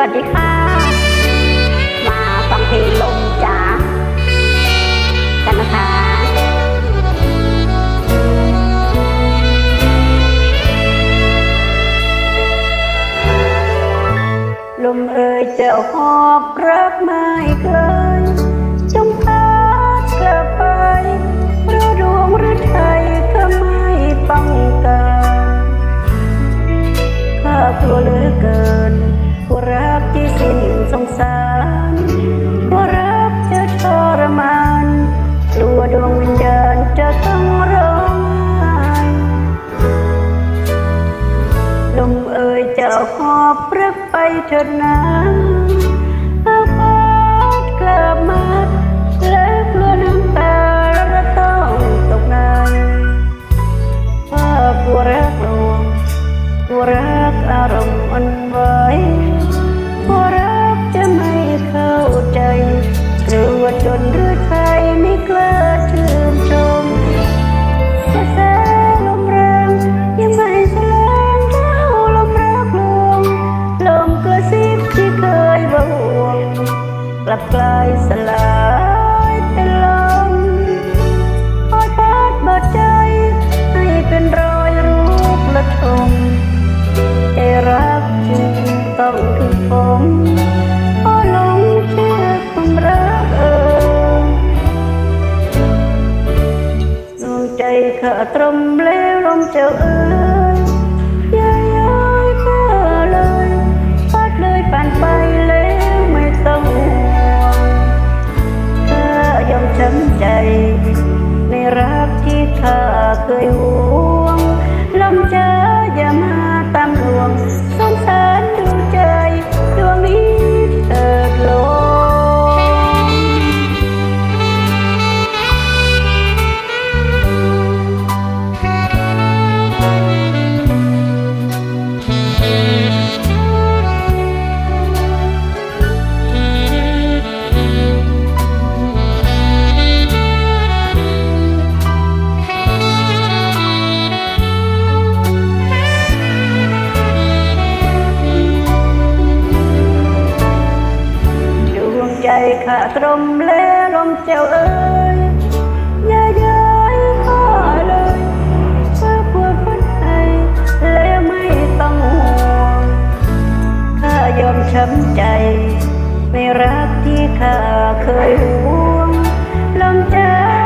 วัสดีค่ะ มาฟังเพลงลมจ๋ากันนะคะลมเอ่ยเจ้าหอบรักไม่เคยจงพัดกลับไปหรือดวงหรือไทยก็ไม่ป้องกันข้ากลัวเหลือเกิน สงสารผู้รักจะทรมานกลัวดวงวิญญาณจะต้องร้องไห้ลมเอ่ยจ้าหอบรักไปเถิดนะอาพัดกลับมาแล้วกลัวน้ำตาเระต้องตกในว่าผัวรักลวงผัวรักอารมณ์อ่อนไหว วง กลับกลายสลายเป็นลมคอยพัดบาดใจ ให้เป็นรอยรูปละทมใจรักจึงต้องถึงผมพอหลงเชื่อความรักเอ่ยดวงใจข้าตรมแล้วลมเจ้าเอ๋ยอ ในรักที่เธอเคยหวงลมใจ ข้าตรมแล้วลมเจ้าเอ้ยอย่าย้ายข้าเลยเพื่อปวดพัดให้และไม่ต้องห่วงข้ายอมช้ำใจ ไม่รักที่ข้าเคยหวงลมเจ้า